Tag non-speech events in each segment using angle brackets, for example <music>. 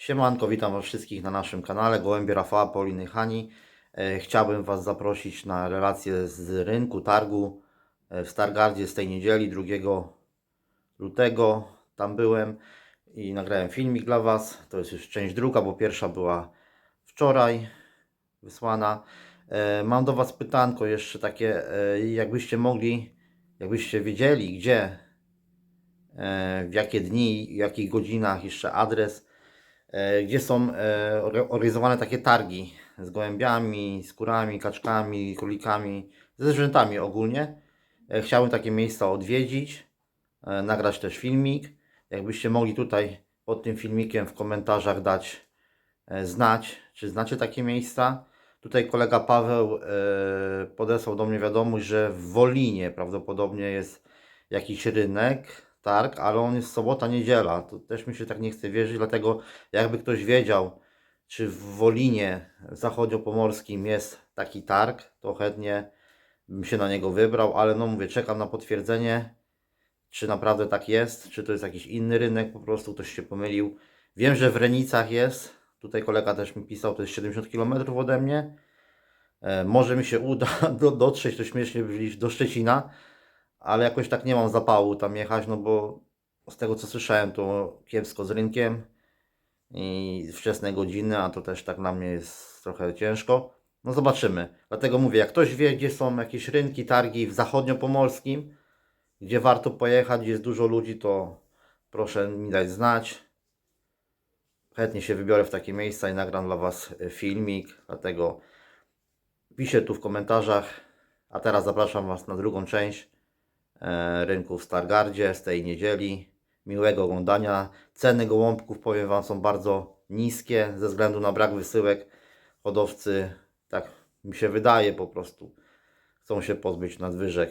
Siemanko, witam Was wszystkich na naszym kanale Gołębie Rafała Pauliny Hani. E, Chciałbym Was zaprosić na relację z rynku, targu e, w Stargardzie z tej niedzieli 2 lutego. Tam byłem i nagrałem filmik dla Was. To jest już część druga, bo pierwsza była wczoraj wysłana. E, Mam do Was pytanko jeszcze takie, jakbyście mogli, jakbyście wiedzieli, gdzie, w jakie dni, w jakich godzinach, jeszcze adres, gdzie są e, or- organizowane takie targi z gołębiami, z kurami, kaczkami, królikami, ze zwierzętami ogólnie. E, Chciałbym takie miejsca odwiedzić, e, nagrać też filmik. Jakbyście mogli tutaj pod tym filmikiem w komentarzach dać e, znać, czy znacie takie miejsca. Tutaj kolega Paweł e, podesłał do mnie wiadomość, że w Wolinie prawdopodobnie jest jakiś rynek, targ, ale on jest sobota, niedziela. To też mi się tak nie chce wierzyć, dlatego jakby ktoś wiedział, czy w Wolinie zachodniopomorskim jest taki targ, to chętnie bym się na niego wybrał, ale no mówię, czekam na potwierdzenie, czy naprawdę tak jest, czy to jest jakiś inny rynek, po prostu ktoś się pomylił. Wiem, że w Renicach jest, tutaj kolega też mi pisał, to jest 70 km ode mnie. E, może mi się uda <laughs> do, dotrzeć, to śmiesznie brzmi, do Szczecina, ale jakoś tak nie mam zapału tam jechać, no bo z tego co słyszałem, to kiepsko z rynkiem i wczesne godziny, a to też tak na mnie jest trochę ciężko. No zobaczymy. Dlatego mówię, jak ktoś wie, gdzie są jakieś rynki, targi w zachodniopomorskim, gdzie warto pojechać, gdzie jest dużo ludzi, to proszę mi dać znać. Chętnie się wybiorę w takie miejsca i nagram dla Was e, filmik, dlatego piszę tu w komentarzach. A teraz zapraszam Was na drugą część rynku w Stargardzie z tej niedzieli. Miłego oglądania. Ceny gołąbków, powiem Wam, są bardzo niskie ze względu na brak wysyłek. Hodowcy, tak mi się wydaje po prostu, chcą się pozbyć nadwyżek.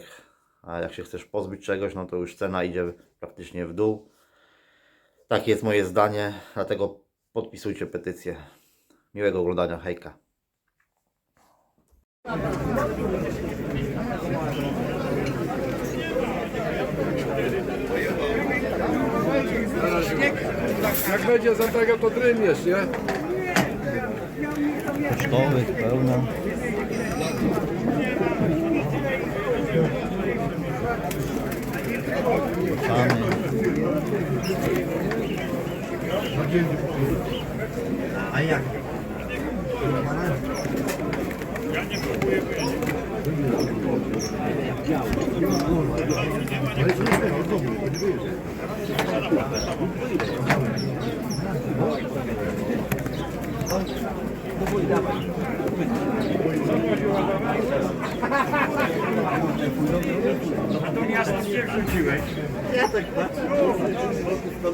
A jak się chcesz pozbyć czegoś, no to już cena idzie praktycznie w dół. Takie jest moje zdanie, dlatego podpisujcie petycję. Miłego oglądania, hejka. Jak będzie za tego, to drymiesz, nie? Pocztowych pełno. Czamy. A jak? A to miasto się wrzuciłeś. Ja tak patrzę. No,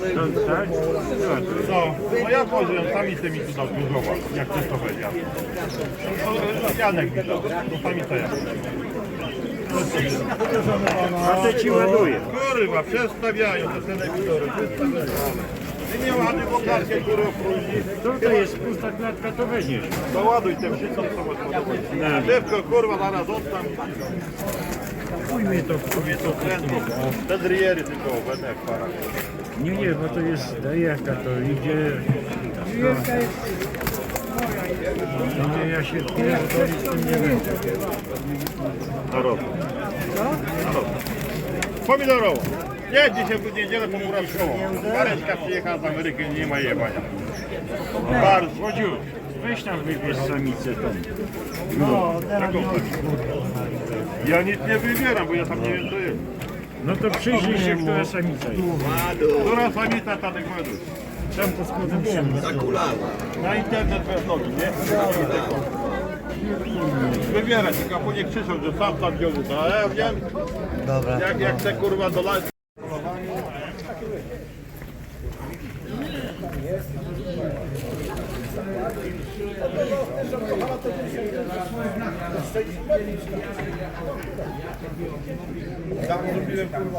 no ja powiem, sami tymi tu dał dużo jak ty to. No, Janek mi dał, to sami to ja. A to ci ładuje. Kurwa, przestawiają te telewizory, przestawiają. Ty nie ładuj, bo klatkę kurwa próżni. To jest pusta klatka, to weźmiesz. Załaduj te wszystko, co masz podobać. Szybko, kurwa, zaraz oddam. Ujmie to, Mówię to prędko. Te driery tylko będę jak para. Nie, nie, bo to jest dajaka, to idzie... No, nie, ja się nie będę. Na rok. Co? Na rok. Pomidorowo. Nie, dzisiaj w niedzielę po Murawskowo. Mareczka przyjechała z Ameryki, nie ma jebania. Bardzo. Wodziu, weź tam wybierz samicę tą. Taką Ja nic nie wybieram, bo ja tam nie wiem co jest. No to przyjrzyj się, która samica jest. Która samica ta tych według? Tam to spodem się. Na internet bez nogi, nie? Wybierać, tylko później krzyczą, że sam tam wziął. A ja wiem, Dobra. jak, jak te kurwa do lat.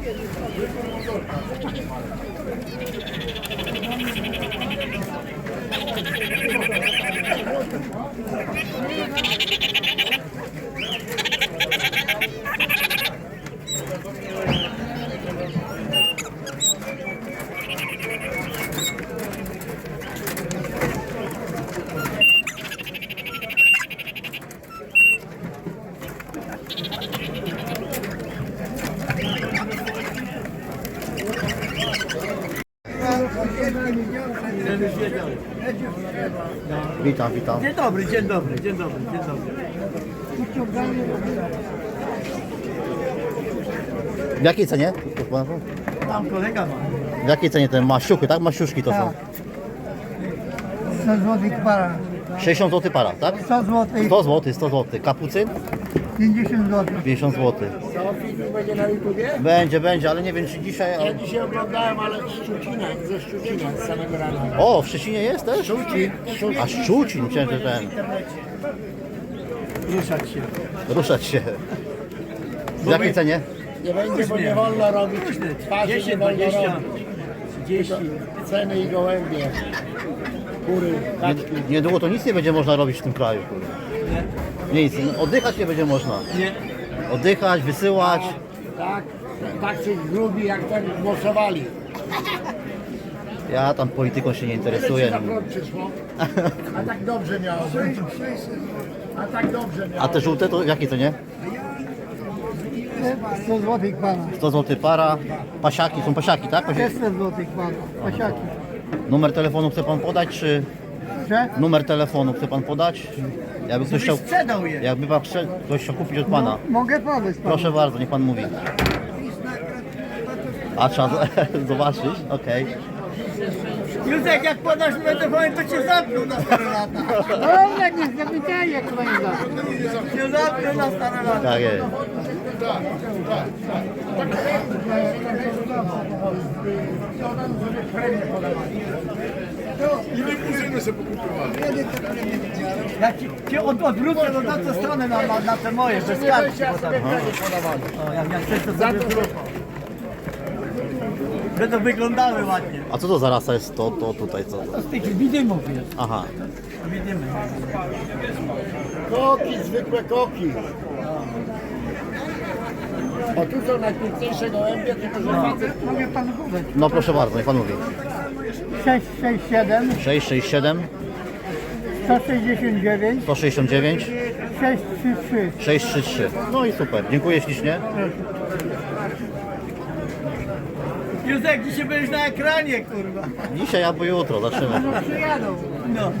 Thank you. Dobry, dzień dobry, dzień dobry, dzień dobry. W jakiej cenie? Tam kolega ma. W jakiej cenie te masiuchy, tak? Masiuszki to są. Tak. 100 zł para. 60 zł para, tak? 100 zł, 100 zł, 100 zł. Kapucyn? 50 zł. 50 zł. Będzie na YouTubie? Będzie, będzie, ale nie wiem czy dzisiaj... Ja dzisiaj oglądałem, ale z Szczucina, ze Szczucina, z samego rana. O, w Szczecinie jest też? Szczucin, Szczucin. A Szczucin, myślałem, że ten... Ruszać się. Ruszać się. W jakiej cenie? Nie będzie, bo nie wolno robić twarzy, nie 10, wolno 20, robić. 30. Ceny i gołębie, kury, kaczki. Niedługo to nic nie będzie można robić w tym kraju. kurde. Nic, oddychać nie będzie można. Nie. Oddychać, wysyłać. Tak, tak się grubi jak ten głosowali. Ja tam polityką się nie interesuję. Na front przyszło. A tak dobrze miało. A tak dobrze miało A te żółte to w jakiej cenie? 100 zł para. 100 zł para. Pasiaki, są pasiaki, tak? Pasiaki. 600 zł para. Pasiaki. Numer telefonu chce pan podać, czy Że? numer telefonu chce pan podać? Jakby ktoś chciał, Sprzedał je. jakby pan chce- ktoś chciał kupić od pana. Mogę panu. Proszę bardzo, niech pan mówi. A trzeba z- <laughs> zobaczyć? Okej. Józek, jak podasz numer telefonu, to cię zamkną na stare lata. Dobra, nie zapytaj, jak będzie. Cię zamkną na stare lata. Tak jest. I limuzyny sobie pokupowali. Jak ci, ci od, odwrócę do na tę stronę na, na, na te moje, bez kartki. bo tam- O, jak, jak chcesz, to sobie zrób. Będą wyglądały ładnie. A co to za rasa jest to, to tutaj? Co to? To z tych widymów jest. Aha. Widymy. Koki, zwykłe koki. O tu są najpiękniejsze gołębie, tylko że facet Mogę panu podać. No proszę bardzo, niech pan mówi. 667 667 169 169 633 633. No i super. Dziękuję ślicznie. Józek, dzisiaj będziesz na ekranie, kurwa. Dzisiaj albo jutro zaczynamy. Przyjadą. No.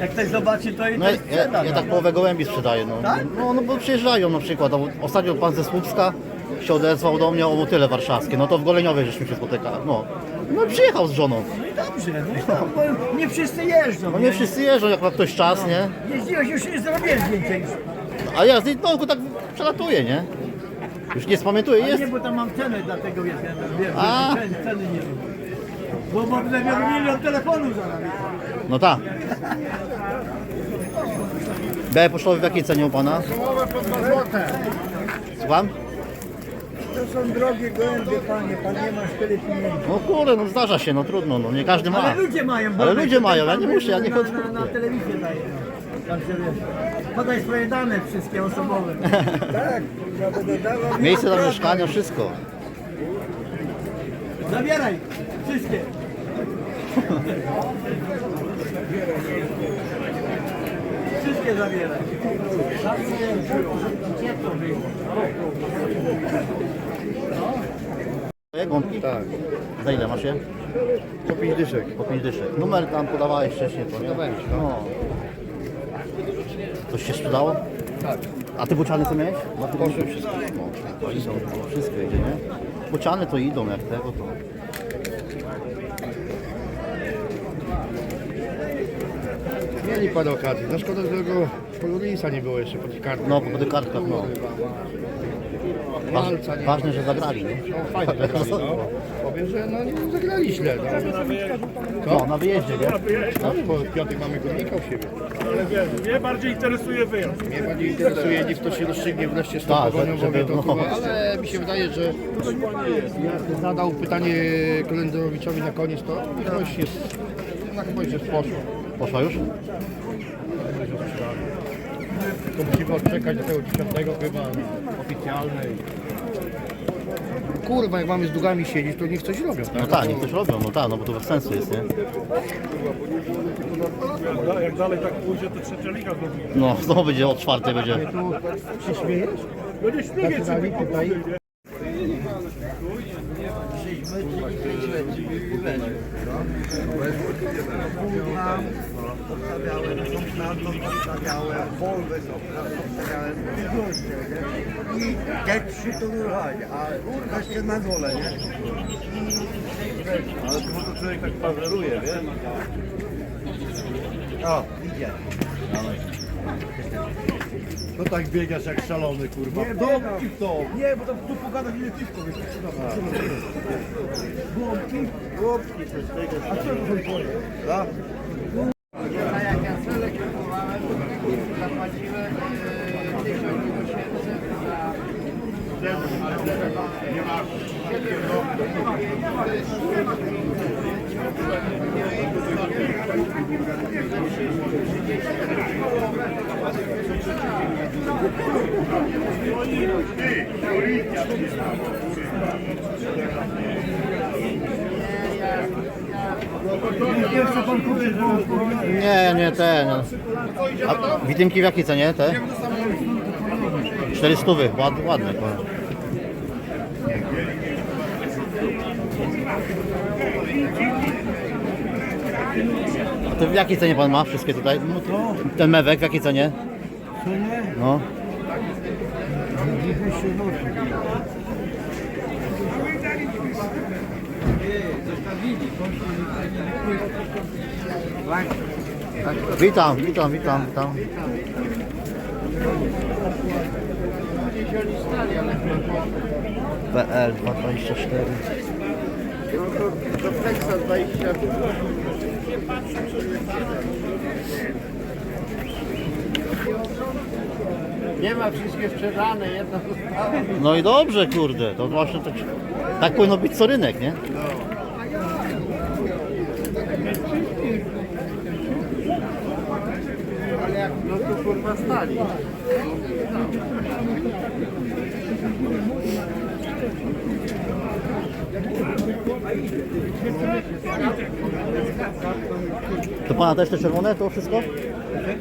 Jak ktoś zobaczy, to i No ja, sprzeda. ja, ja tak połowę gołębi sprzedaję. No. Tak? No, no bo przyjeżdżają na przykład. O- Ostatnio pan ze Słupska się odezwał do mnie o motyle warszawskie. No to w Goleniowie żeśmy się spotykali. No. No przyjechał z żoną. Dobrze, no bo nie wszyscy jeżdżą. No nie wszyscy jeżdżą, jak ma ktoś czas, nie? Jeździłeś już nie zrobiłem zdjęcia już. A ja z Lidlonku tak przelatuję, nie? Już nie spamiętuję, jest. nie, bo tam mam cenę, dlatego wiesz, ja wiem, A. ceny, ceny nie wiem. Bo mam miał milion telefonów zaraz. No tak. Białe pocztowe w jakiej cenie u pana? Połowę po 2 złote. Słucham? To są drogie gołębie, panie. Pan nie masz tyle pieniędzy. No kurde, no zdarza się, no trudno, no nie każdy ma. Ale ludzie mają. Ale bo- ludzie mają, ja nie muszę, ja nie na, chodzę. na, na telewizję daję. Także wiesz, podaj swoje dane wszystkie osobowe. <laughs> Tak, ja będę dawał. Miejsce do mieszkania, wszystko. Zabieraj wszystkie. Wszystkie zabieraj. Gąbki? Tak. Za ile masz je? Po 5 dyszek. Po 5 dyszek. Numer tam podawałeś wcześniej, to nie? No. Coś się sprzedało? Tak. A ty bociany co miałeś? No ty wszystko. No, to idą, to wszystko idzie, nie? Bociany to idą, jak tego to... Mieli parę okazji. No szkoda, że tego kolorisa nie było jeszcze po tych kartach. No, po tych kartkach, no. Nie ważne, że zagrali, nie? No fajnie zagrali, no. Powiem, że no nie zagrali źle. No. No, na wyjeździe, nie? No, w piątek mamy górnika u siebie. Mnie bardziej interesuje wyjazd. Mnie bardziej interesuje, niech to się rozstrzygnie wreszcie z tą Tak, pogonią, żeby- bo mnie to no. ale mi się wydaje, że jak zadał pytanie Kolendorowiczowi na koniec, to ktoś jest, chyba już jest poszło. Poszła już? To musimy odczekać do tego 10 chyba oficjalnej. Kurwa, jak mamy z długami siedzieć, to niech coś robią. No tak, niech coś robią, no tak, no bo to bez sensu jest, nie? Jak dalej tak pójdzie, to trzecia liga znowu. No, znowu będzie od czwartej będzie. Tu się śmiejesz? No nie śmieję Zaczynali tutaj. Obstawiałem, Sądnalną obstawiałem, Wolwę obstawiałem. I te trzy to ruchali, a jeszcze na dole, nie? Ale to człowiek tak pazeruje, wiesz? O, idzie. No tak biegasz jak szalony, kurwa. Nie, dom i to. Nie, bo tam tu pogadać ile piwko wiesz. Głąbki. Głąbki. A co to za Nie, nie, te. Nie. A widymki w jakiej cenie te? 400, ład, ładne. powiem. A to w jakiej cenie pan ma wszystkie tutaj? Ten mewek w jakiej cenie? No. Witam, witam, witam, witam. PL 224. Do Flexa 20. Nie ma wszystkie sprzedane, jedno zostało. No i dobrze, kurde, to właśnie tak, tak powinno być co rynek, nie? Ale jak no to stali. To pana też te czerwone, to wszystko?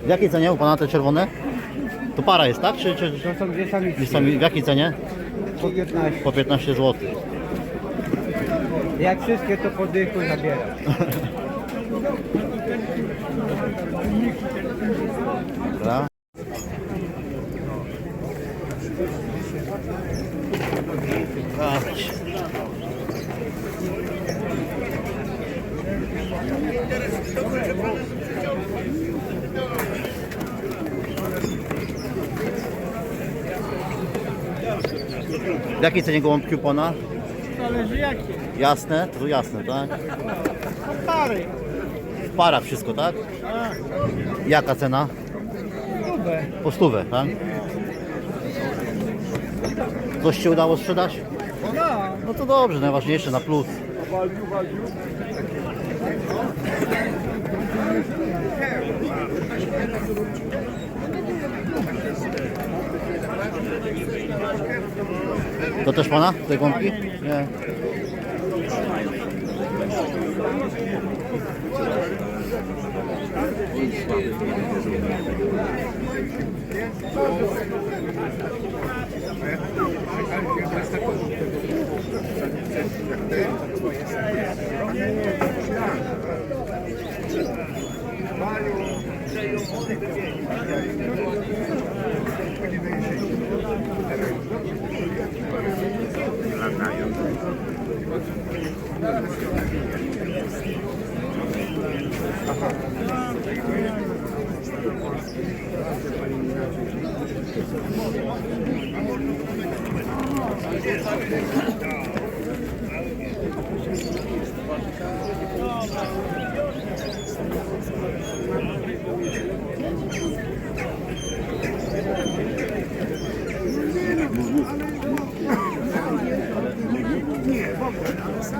W jakiej cenie u pana te czerwone? To para jest, tak? Czy, czy, czy To są dwie samiczki. są, w jakiej cenie? Po 15. Po 15 zł. Jak wszystkie to po dychu zabieram. <laughs> Dawać. W jakiej cenie gołąbki u Zależy jakie. Jasne? To jasne, tak? Od pary. W parach wszystko, tak? tak. Jaka cena? grube. Po stówę, tak? Coś się udało sprzedać? No. No to dobrze, najważniejsze na plus. To też pana? Te gąbki? Nie.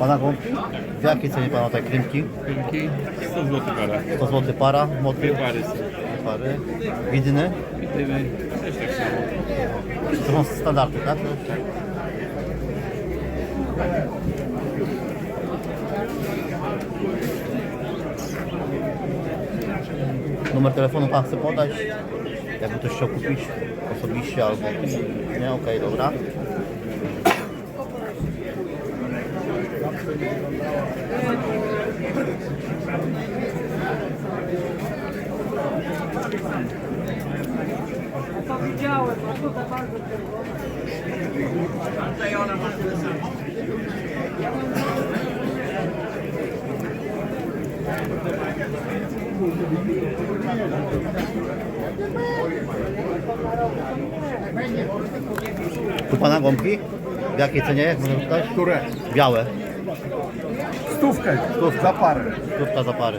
Pana gołąbki? W jakiej cenie pana te krymki? 100 zł para. 100 zł para, motyl, Pary są. pary, widyny. Widymy. Też tak samo. To są standardy, tak? Numer telefonu pan chce podać? Jakby ktoś chciał kupić osobiście albo... Nie? Okej, dobra. Widziałem, a tutaj bardzo czerwone. Tu pana gąbki? W jakiej cenie? Które? Białe. Stówkę. Stówkę. Za parę. Stówka za pary.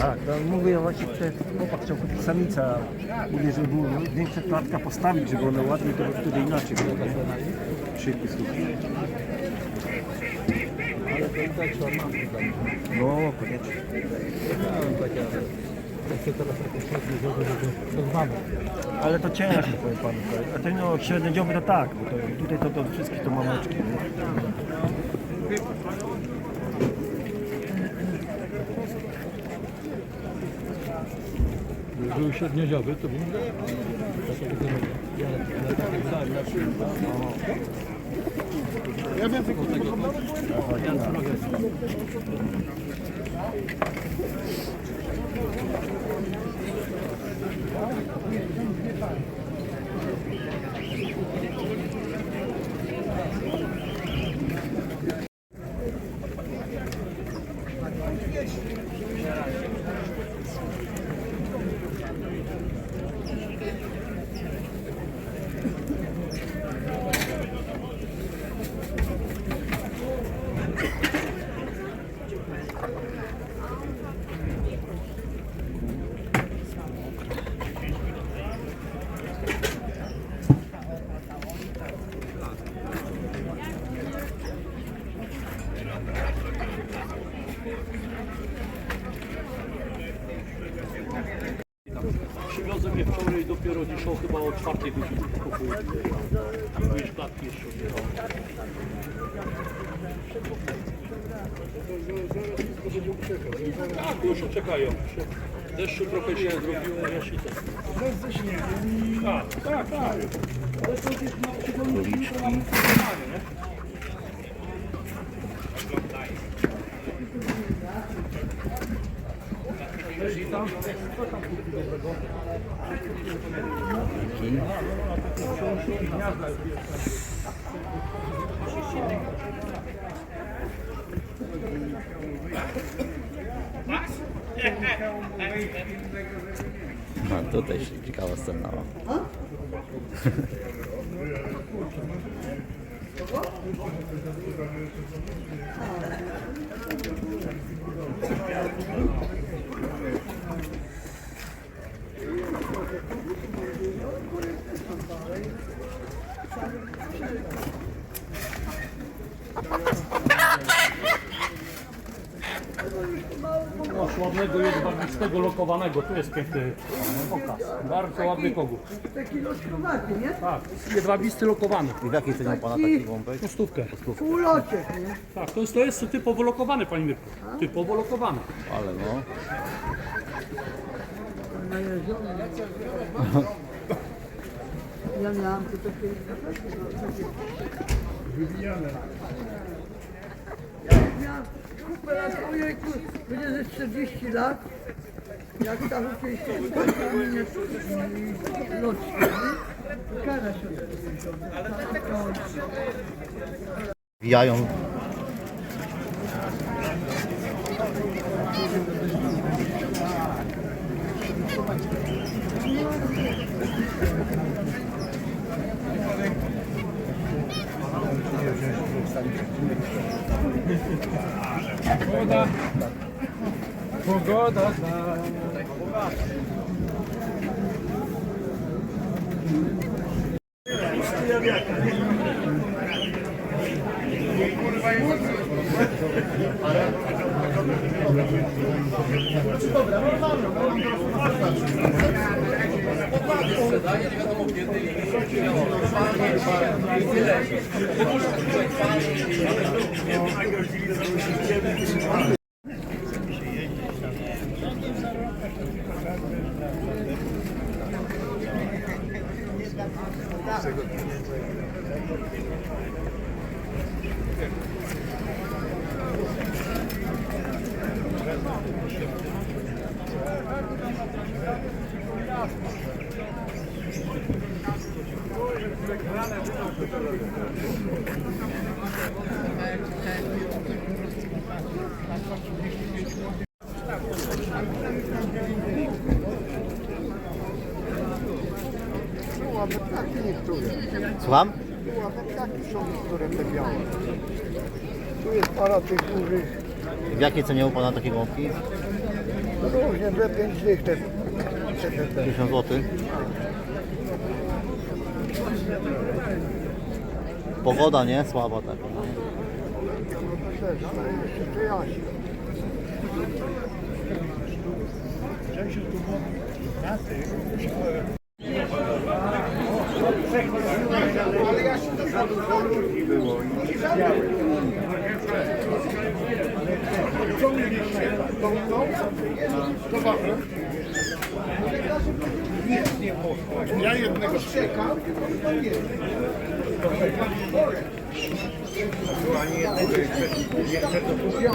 Tak, no mówię właśnie, że chłopak chciał samica. Mówię, żeby było większa klatka postawić, żeby one ładnie to wtedy inaczej było. Szybki słuchaj. No, koniecznie. Ale to ciężko, powiem panu. A ten no, średniodzioby to tak, bo to, tutaj to, to wszystkich to mameczki. nie? był średniodziowy, to był... Ja wiem. Jan O chyba o czwartej godzinie kupuję. Tu jest klatki jeszcze odbierałem. Tak, już czekają. Deszczu trochę się zrobiło, wiesz i tak. Tak, tak, tak. Ale to jest na przygodniku na funkcjonowanie, nie? No, tutaj się ciekawa scena. ma. <laughs> Masz ładnego jedwabistego lokowanego, tu jest piękny pokaz. Bardzo ładny kogut. Taki rozkrowaty, nie? Tak, jedwabisty lokowany. I w jakiej cenie Pana taki gąbek? Po stówkę. Półlocie, nie? Tak, to jest, to jest typowo lokowany, Pani Myrku. Typowo lokowany. Ale no. Ja miałam tu takie... Ja miałam kupę lat, ojejku, będzie ze 40 lat. Jak tam kiedyś to mnie loczki, nie? Kara się Wijają. Byłaby Słucham? Takie są te białe. Tu jest para tych dużych. W jakiej cenie u Pana takie gąbki? Różnie, we 5 dych te, te, te, te. 50 zł. Pogoda nie? Słaba taka. No. Też, ale jeszcze to jaśnie. Ja jednego szczeka. Wziął,